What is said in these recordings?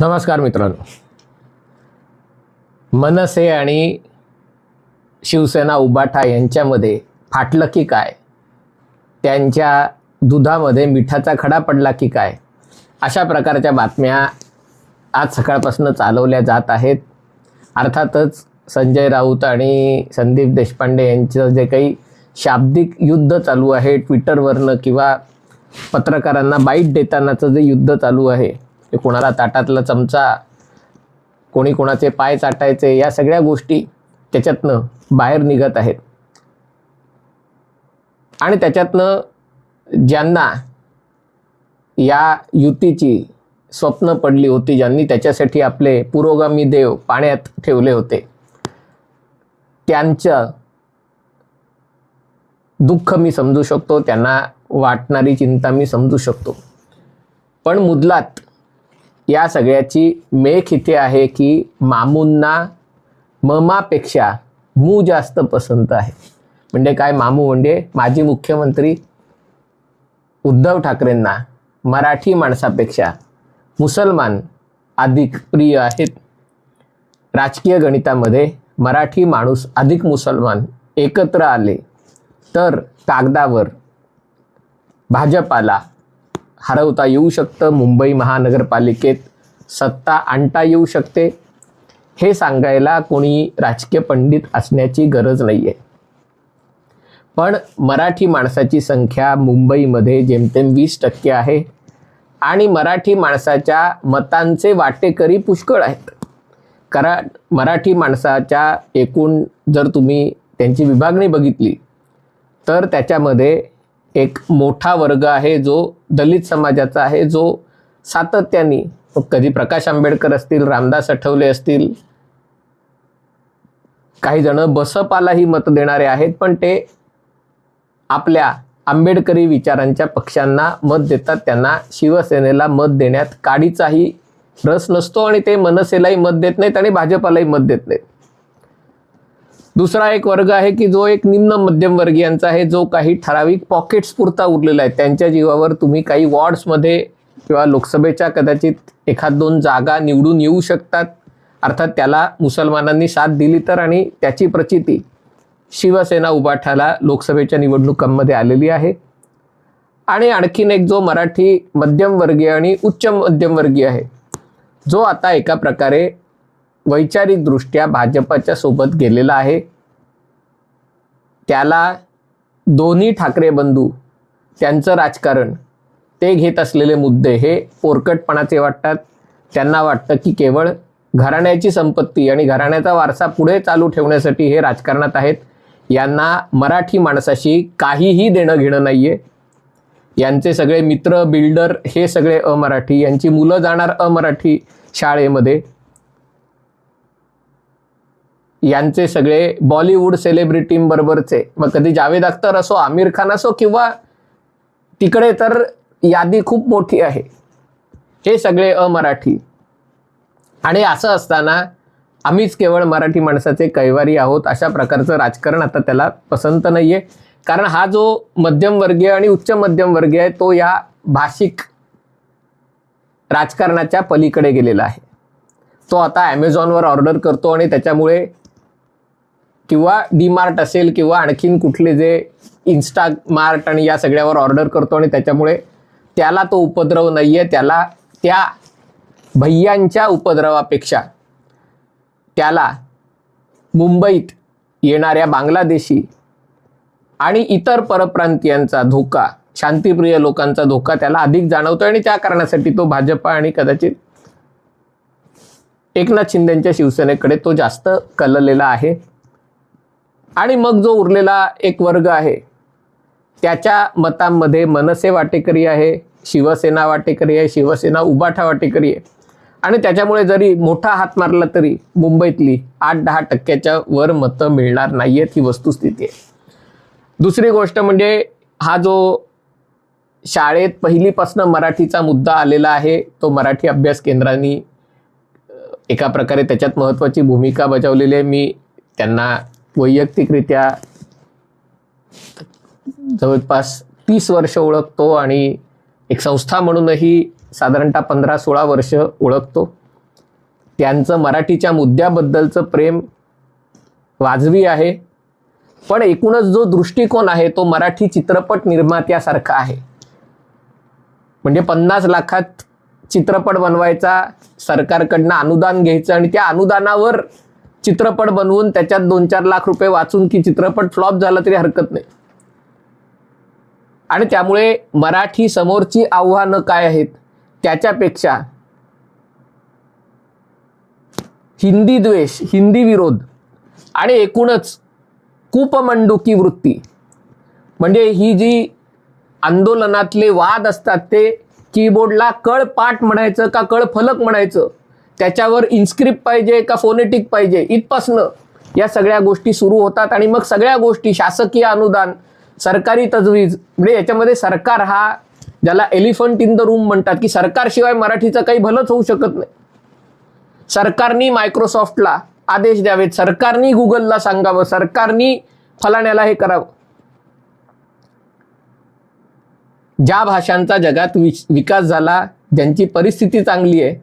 नमस्कार मित्रांनो. मनसे आणि शिवसेना उबाठा यांच्यामध्ये फाटलं की काय? त्यांच्या दुधामध्ये मिठाचा खडा पडला की काय? अशा प्रकारच्या बातम्या आज सकाळपासून चालवल्या जात आहेत. अर्थातच संजय राऊत आणि संदीप देशपांडे यांचं जे काही शाब्दिक युद्ध चालू आहे ट्विटरवरनं किंवा पत्रकारांना बाईट देतानाचं जे युद्ध चालू आहे कोणाला ताटातला चमचा कोणी कोणाचे पाय चाटायचे या सगळ्या गोष्टी त्याच्यातनं बाहेर निघत आहेत. आणि त्याच्यातनं ज्यांना या युतीची स्वप्न पडली होती ज्यांनी त्याच्यासाठी आपले पुरोगामी देव पाण्यात ठेवले होते त्यांचं दुःख मी समजू शकतो त्यांना वाटणारी चिंता मी समजू शकतो. पण मुदलात या सगळ्याची मेख इथे आहे की मामूंना ममापेक्षा मू जास्त पसंत आहे. म्हणजे काय मामू म्हणजे माजी मुख्यमंत्री उद्धव ठाकरेंना मराठी माणसापेक्षा मुसलमान अधिक प्रिय आहेत. राजकीय गणितामध्ये मराठी माणूस अधिक मुसलमान एकत्र आले तर कागदावर भाजपाला हरवता येऊ शकतं. मुंबई महानगरपालिकेत सत्ता आणता येऊ शकते. हे सांगायला कोणी राजकीय पंडित असण्याची गरज नाही आहे पण मराठी माणसाची संख्या मुंबईमध्ये जेमतेम वीस टक्के आहे आणि मराठी माणसाच्या मतांचे वाटेकरी पुष्कळ आहेत. कारण मराठी माणसाच्या एकूण जर तुम्ही त्यांची विभागणी बघितली तर त्याच्यामध्ये एक मोठा वर्ग आहे जो दलित समाजाचा आहे जो सातत्याने मग कधी प्रकाश आंबेडकर असतील रामदास आठवले असतील काही जण बसपालाही मत देणारे आहेत पण ते आपल्या आंबेडकरी विचारांच्या पक्षांना मत देतात. त्यांना शिवसेनेला मत देण्यात काडीचाही रस नसतो आणि ते मनसेलाही मत देत नाहीत आणि भाजपालाही मत देत नाहीत. दुसरा एक वर्ग आहे की जो एक निम्न मध्यमवर्गीयांचा आहे जो काही ठराविक पॉकेट्स पुरता उरलेला आहे. त्यांच्या जीवावर तुम्ही काही वॉर्ड्समध्ये किंवा लोकसभेच्या कदाचित एखाद दोन जागा निवडून येऊ शकतात. अर्थात त्याला मुसलमानांनी साथ दिली तर आणि त्याची प्रचिती शिवसेना उभाठाला लोकसभेच्या निवडणुकांमध्ये आलेली आहे. आणि आणखीन एक जो मराठी मध्यमवर्गीय आणि उच्च मध्यमवर्गीय आहे जो आता एका प्रकारे वैचारिकदृष्ट्या भाजपाच्या सोबत गेलेला आहे. त्याला दोन्ही ठाकरे बंधू त्यांचं राजकारण ते घेत असलेले मुद्दे हे पोरकटपणाचे वाटतात. त्यांना वाटतं की केवळ घराण्याची संपत्ती आणि घराण्याचा वारसा पुढे चालू ठेवण्यासाठी हे राजकारणात आहेत. यांना मराठी माणसाशी काहीही देणं घेणं नाही आहे यांचे सगळे मित्र बिल्डर हे सगळे अमराठी यांची मुलं जाणार अमराठी शाळेमध्ये. यांचे सगळे बॉलिवूड सेलिब्रिटींबरोबरचे मग कधी जावेद अख्तर असो आमिर खान असो किंवा तिकडे तर यादी खूप मोठी आहे. हे सगळे अमराठी. आणि असं असताना आम्हीच केवळ मराठी माणसाचे कैवारी आहोत अशा प्रकारचं राजकारण आता त्याला पसंत नाही आहे कारण हा जो मध्यमवर्गीय आणि उच्च मध्यमवर्गीय आहे तो या भाषिक राजकारणाच्या पलीकडे गेलेला आहे. तो आता ॲमेझॉनवर ऑर्डर करतो आणि त्याच्यामुळे किंवा डीमार्ट असेल किंवा आणखीन कुठले जे इन्स्टा मार्ट आणि या सगळ्यावर ऑर्डर करतो आणि त्याच्यामुळे त्याला तो उपद्रव नाही आहे त्याला त्या भैयांच्या उपद्रवापेक्षा त्याला मुंबईत येणाऱ्या बांगलादेशी आणि इतर परप्रांतीयांचा धोका शांतीप्रिय लोकांचा धोका त्याला अधिक जाणवतो आणि त्या कारणासाठी तो भाजपा आणि कदाचित एकनाथ शिंदेच्या शिवसेनेकडे तो जास्त कललेला आहे. आणि मग जो उरलेला एक वर्ग आहे त्याच्या मतांमध्ये मनसे वाटेकरी आहे शिवसेना वाटेकरी आहे शिवसेना उबाठा वाटेकरी आहे. आणि त्याच्यामुळे जरी मोठा हात मारला तरी मुंबईतली आठ दहा टक्क्याच्या वर मतं मिळणार नाही आहेत ही वस्तुस्थिती आहे. दुसरी गोष्ट म्हणजे हा जो शाळेत पहिलीपासनं मराठीचा मुद्दा आलेला आहे तो मराठी अभ्यास केंद्रांनी एका प्रकारे त्याच्यात महत्त्वाची भूमिका बजावलेली आहे. मी त्यांना वैयक्तिकरित्या जवळपास तीस वर्ष ओळखतो आणि एक संस्था म्हणूनही साधारणतः पंधरा सोळा वर्ष ओळखतो. त्यांचं मराठीच्या मुद्द्याबद्दलचं प्रेम वाजवी आहे. पण एकूणच जो दृष्टिकोन आहे तो मराठी चित्रपट निर्मात्यासारखा आहे. म्हणजे पन्नास लाखात चित्रपट बनवायचा सरकारकडनं अनुदान घ्यायचं आणि त्या अनुदानावर चित्रपट बनवून त्याच्यात दोन चार लाख रुपये वाचून की चित्रपट फ्लॉप झाला तरी हरकत नाही. आणि त्यामुळे मराठी समोरची आव्हानं काय आहेत? त्याच्यापेक्षा हिंदी द्वेष हिंदी विरोध आणि एकूणच कूपमंडुकी वृत्ती. म्हणजे ही जी आंदोलनातले वाद असतात ते कीबोर्डला कळ पाठ म्हणायचं का कळ फलक म्हणायचं? त्याच्यावर इन्स्क्रिप्ट पाहिजे का फोनेटिक पाहिजे? इथपासनं या सगळ्या गोष्टी सुरू होतात आणि मग सगळ्या गोष्टी शासकीय अनुदान सरकारी तजवीज म्हणजे याच्यामध्ये सरकार हा ज्याला एलिफंट इन द रूम म्हणतात की सरकारशिवाय मराठीचं काही भलंच होऊ शकत नाही. सरकारनी मायक्रोसॉफ्टला आदेश द्यावेत सरकारनी गुगलला सांगावं सरकारनी फलाण्याला हे करावं. ज्या भाषांचा जगात विकास झाला ज्यांची परिस्थिती चांगली आहे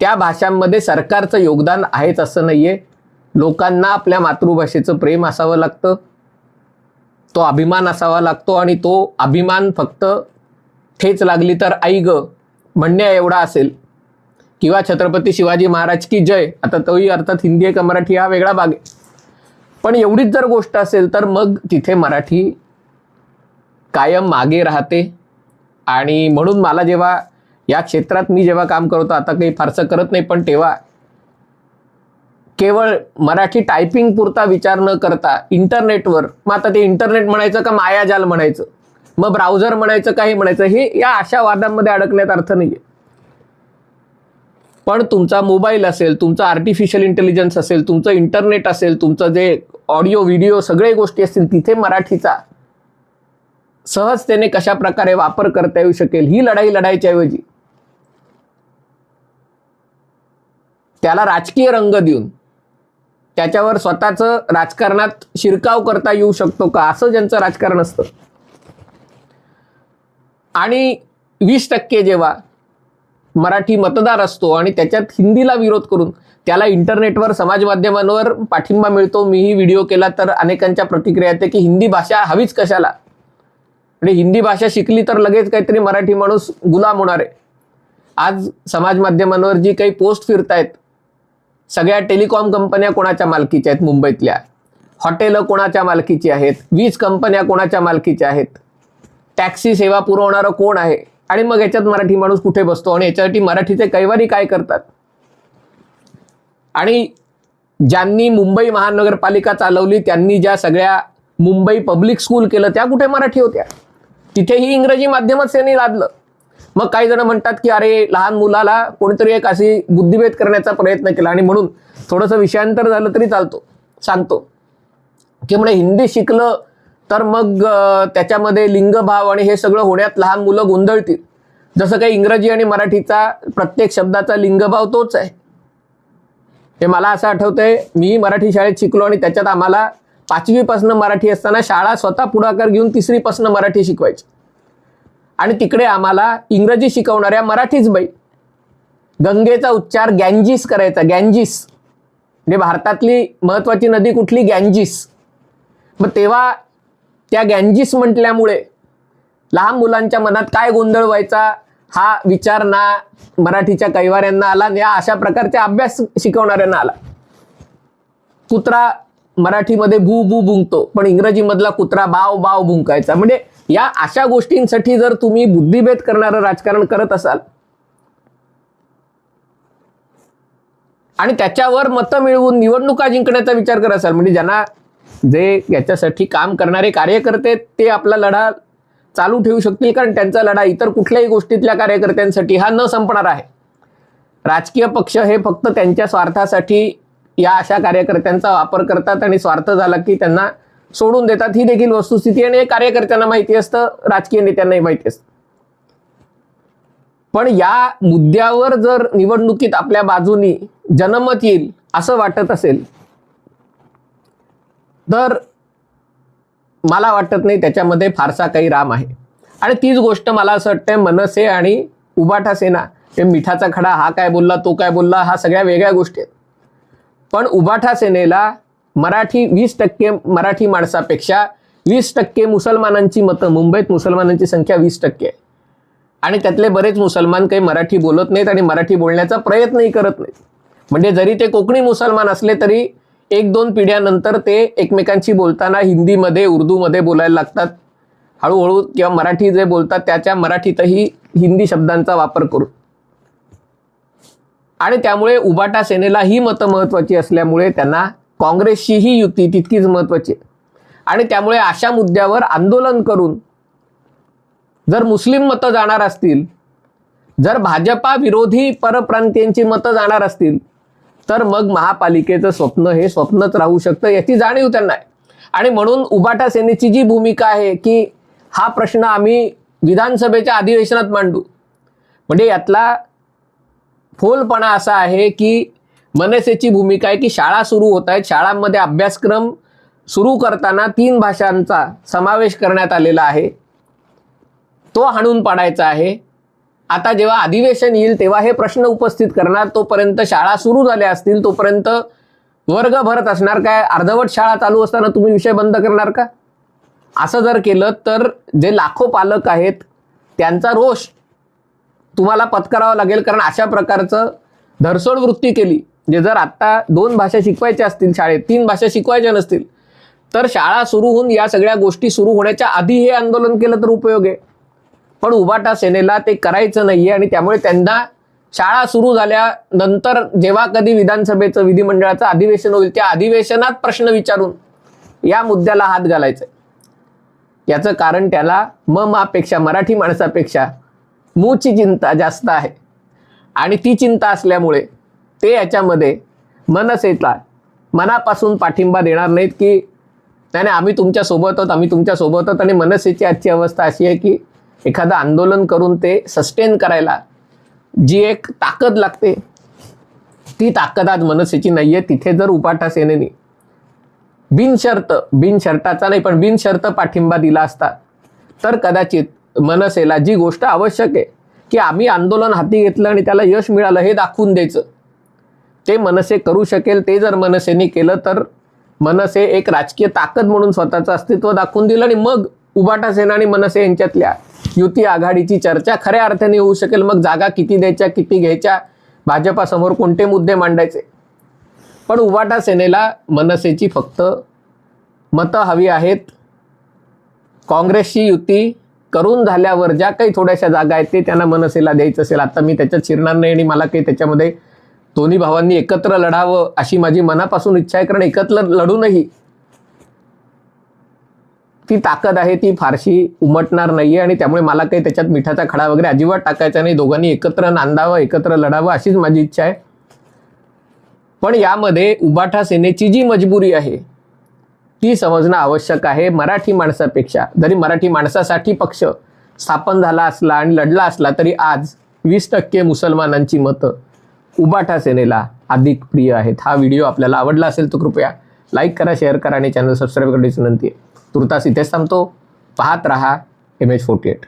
त्या भाषांमध्ये सरकारचं योगदान आहेच असं नाही आहे लोकांना आपल्या मातृभाषेचं प्रेम असावं लागतं. तो अभिमान असावा लागतो आणि तो अभिमान फक्त ठेच लागली तर आई ग म्हणण्या एवढा असेल. किंवा छत्रपती शिवाजी महाराज की जय आता तोही अर्थात हिंदी आहे का मराठी हा वेगळा भाग आहे. पण एवढीच जर गोष्ट असेल तर मग तिथे मराठी कायम मागे राहते. आणि म्हणून मला जेव्हा या क्षेत्रात मी जेव्हा काम करतो आता काही फारसं करत नाही पण तेव्हा केवळ मराठी टायपिंग पुरता विचार न करता इंटरनेटवर मग आता ते इंटरनेट म्हणायचं का मायाजाल म्हणायचं? मग ब्राउझर म्हणायचं काही म्हणायचं हे या अशा वादांमध्ये अडकण्यात अर्थ नाही पण तुमचा मोबाईल असेल तुमचा आर्टिफिशियल इंटेलिजन्स असेल तुमचं इंटरनेट असेल तुमचं जे ऑडिओ व्हिडिओ सगळे गोष्टी असतील तिथे मराठीचा सहजतेने कशा प्रकारे वापर करता येऊ शकेल? ही लढाई लढायच्या त्याला राजकीय रंग देऊन त्याच्यावर स्वतःचं राजकारणात शिरकाव करता येऊ शकतो का? असं ज्यांचं राजकारण असतं. आणि वीस टक्के जेव्हा मराठी मतदार असतो आणि त्याच्यात हिंदीला विरोध करून त्याला इंटरनेटवर समाज माध्यमांवर पाठिंबा मिळतो मीही व्हिडिओ केला तर अनेकांच्या प्रतिक्रिया येते की हिंदी भाषा हवीच कशाला? म्हणजे हिंदी भाषा शिकली तर लगेच काहीतरी मराठी माणूस गुलाम होणार आहे. आज समाज माध्यमांवर जी काही पोस्ट फिरतायत सगळ्या टेलिकॉम कंपन्या कोणाच्या मालकीच्या आहेत मुंबईतल्या? हॉटेलं कोणाच्या मालकीची आहेत? वीज कंपन्या कोणाच्या मालकीच्या आहेत? टॅक्सी सेवा पुरवणारं कोण आहे? आणि मग याच्यात मराठी माणूस कुठे बसतो? आणि याच्यासाठी मराठीचे कैवारी काय करतात? आणि ज्यांनी मुंबई महानगरपालिका चालवली त्यांनी ज्या सगळ्या मुंबई पब्लिक स्कूल केलं त्या कुठे मराठी होत्या? तिथेही इंग्रजी माध्यमच त्यांनी लादलं. मग काही जण म्हणतात की अरे लहान मुलाला कोणीतरी एक अशी बुद्धिभेद करण्याचा प्रयत्न केला आणि म्हणून थोडंसं विषयांतर झालं तरी चालतो सांगतो. की म्हणजे हिंदी शिकलं तर मग त्याच्यामध्ये लिंगभाव आणि हे सगळं होण्यात लहान मुलं गोंधळतील. जसं काही इंग्रजी आणि मराठीचा प्रत्येक शब्दाचा लिंगभाव तोच आहे. हे मला असं आठवतंय मी मराठी शाळेत शिकलो आणि त्याच्यात आम्हाला पाचवीपासनं मराठी असताना शाळा स्वतः पुढाकार घेऊन तिसरीपासनं मराठी शिकवायची. आणि तिकडे आम्हाला इंग्रजी शिकवणाऱ्या मराठीच बाई. गंगेचा उच्चार गँजिस करायचा गँजिस. म्हणजे भारतातली महत्वाची नदी कुठली? गँजिस. मग तेव्हा त्या गँजिस म्हटल्यामुळे लहान मुलांच्या मनात काय गोंधळ व्हायचा? हा विचार ना मराठीच्या कैवाऱ्यांना आला या अशा प्रकारचे अभ्यास शिकवणाऱ्यांना आला. कुत्रा मराठीमध्ये भू भू भुंकतो पण इंग्रजीमधला कुत्रा बाव बाव भुंकायचा म्हणजे या अशा गोष्टींसाठी जर तुम्ही बुद्धिभेद करणारं राजकारण करत असाल आणि त्याच्यावर मतं मिळवून निवडणुका जिंकण्याचा विचार करत असाल म्हणजे ज्यांना जे याच्यासाठी काम करणारे कार्यकर्ते ते आपला लढा चालू ठेवू शकतील कारण त्यांचा लढा इतर कुठल्याही गोष्टीतल्या कार्यकर्त्यांसाठी हा न संपणार आहे. राजकीय पक्ष हे फक्त त्यांच्या स्वार्थासाठी या अशा कार्यकर्त्यांचा वापर करतात आणि स्वार्थ झाला की त्यांना सोडून देतात ही देखील वस्तुस्थिती आणि कार्यकर्त्यांना माहिती असतं राजकीय नेत्यांनाही माहिती असतं. पण या मुद्द्यावर जर निवडणुकीत आपल्या बाजूनी जनमत येईल असं वाटत असेल तर मला वाटत नाही त्याच्यामध्ये फारसा काही राम आहे. आणि तीच गोष्ट मला असं वाटतंय मनसे आणि उबाठा सेना ते मिठाचा खडा हा काय बोलला तो काय बोलला हा सगळ्या वेगळ्या गोष्टी आहेत. पण उबाठा सेनेला मराठी वीस टक्के मराठी माणसापेक्षा वीस टक्के मुसलमानांची मतं मुंबईत मुसलमानांची संख्या वीस टक्के. आहे आणि त्यातले बरेच मुसलमान काही मराठी बोलत नाहीत आणि मराठी बोलण्याचा प्रयत्नही करत नाहीत. म्हणजे जरी ते कोकणी मुसलमान असले तरी एक दोन पिढ्यानंतर ते एकमेकांशी बोलताना हिंदीमध्ये उर्दूमध्ये बोलायला लागतात. हळूहळू किंवा मराठी जे बोलतात त्याच्या मराठीतही हिंदी शब्दांचा वापर करू आणि त्यामुळे उबाटा सेनेला ही मतं महत्त्वाची असल्यामुळे त्यांना काँग्रेसची ही युती तितकीच महत्त्वाची आहे. आणि त्यामुळे अशा मुद्द्यावर आंदोलन करून जर मुस्लिम मतं जाणार असतील जर भाजपा विरोधी परप्रांतीयांची मतं जाणार असतील तर मग महापालिकेचं स्वप्न हे स्वप्नच राहू शकतं याची जाणीव त्यांना आहे आणि म्हणून उबाटा सेनेची जी भूमिका आहे की हा प्रश्न आम्ही विधानसभेच्या अधिवेशनात मांडू म्हणजे यातला फोलपणा असा आहे की मनसेची भूमिका आहे की शाळा सुरू होत आहेत. शाळांमध्ये अभ्यासक्रम सुरू करताना तीन भाषांचा समावेश करण्यात आलेला आहे. तो हाणून पाडायचा आहे. आता जेव्हा अधिवेशन येईल तेव्हा हे प्रश्न उपस्थित करणार. तोपर्यंत शाळा सुरू झाल्या असतील तोपर्यंत वर्ग भरत असणार काय? अर्धवट शाळा चालू असताना तुम्ही विषय बंद करणार का? असं जर केलं तर जे लाखो पालक आहेत त्यांचा रोष तुम्हाला पत्करावा लागेल. कारण अशा प्रकारचं धरसोड वृत्ती केली जे जर आत्ता दोन भाषा शिकवायच्या असतील शाळेत तीन भाषा शिकवायच्या नसतील तर शाळा सुरू होऊन या सगळ्या गोष्टी सुरू होण्याच्या आधी हे आंदोलन केलं तर उपयोग आहे. पण उबाटा सेनेला ते करायचं नाहीये आणि त्यामुळे त्यांना शाळा सुरू झाल्यानंतर जेव्हा कधी विधानसभेचं विधिमंडळाचं अधिवेशन होईल त्या अधिवेशनात प्रश्न विचारून या मुद्द्याला हात घालायचा याचं कारण त्याला म मापेक्षा मराठी माणसापेक्षा मूची चिंता जास्त आहे. आणि ती चिंता असल्यामुळे ते याच्यामध्ये मनसेचा मनापासून पाठिंबा देणार नाहीत की नाही आम्ही तुमच्यासोबतच आहोत आम्ही तुमच्यासोबतच आहोत आणि मनसेची आजची अवस्था अशी आहे की एखादं आंदोलन करून ते सस्टेन करायला जी एक ताकद लागते ती ताकद आज मनसेची नाही आहे. तिथे जर उपाठा सेनेने बिनशर्त बिनशर्ताचा नाही पण बिनशर्त पाठिंबा दिला असता तर कदाचित मनसेला जी गोष्ट आवश्यक आहे की आम्ही आंदोलन हाती घेतलं आणि त्याला यश मिळालं हे दाखवून द्यायचं. ते मनसे करू शकेल ते जर मनसेने केलं तर मनसे एक राजकीय ताकद म्हणून स्वतःचं अस्तित्व दाखवून दिलं आणि मग उबाटा सेना आणि मनसे यांच्यातल्या युती आघाडीची चर्चा खऱ्या अर्थाने होऊ शकेल. मग जागा किती द्यायच्या किती घ्यायच्या? भाजपासमोर कोणते मुद्दे मांडायचे? पण उबाटा सेनेला मनसेची फक्त मतं हवी आहेत. काँग्रेसची युती करून झाल्यावर ज्या काही थोड्याशा जागा आहेत ते त्यांना मनसेला द्यायचं असेल. आता मी त्याच्यात शिरणार नाही आणि मला काही त्याच्यामध्ये दोन्ही भावांनी एकत्र लढावं अशी माझी मनापासून इच्छा आहे कारण एकत्र लढूनही ती ताकद आहे ती फारशी उमटणार नाहीये आणि त्यामुळे मला काही त्याच्यात मिठाचा खडा वगैरे अजिबात टाकायचा नाही. दोघांनी एकत्र नांदावं एकत्र लढावं अशीच माझी इच्छा आहे. पण यामध्ये उबाठा सेनेची जी मजबुरी आहे ती समजणं आवश्यक आहे मराठी माणसापेक्षा. जरी मराठी माणसासाठी पक्ष स्थापन झाला असला आणि लढला असला तरी आज वीस टक्के मुसलमानांची मतं उबाठा सेनेला अधिक प्रिय आहेत. हा व्हिडिओ आपल्याला आवडला असेल तर कृपया लाईक करा शेअर करा आणि चॅनल सबस्क्राईब करण्याची विनंती आहे. तुर्तास इथेच थांबतो. पाहत रहा एम एच फोर्टी एट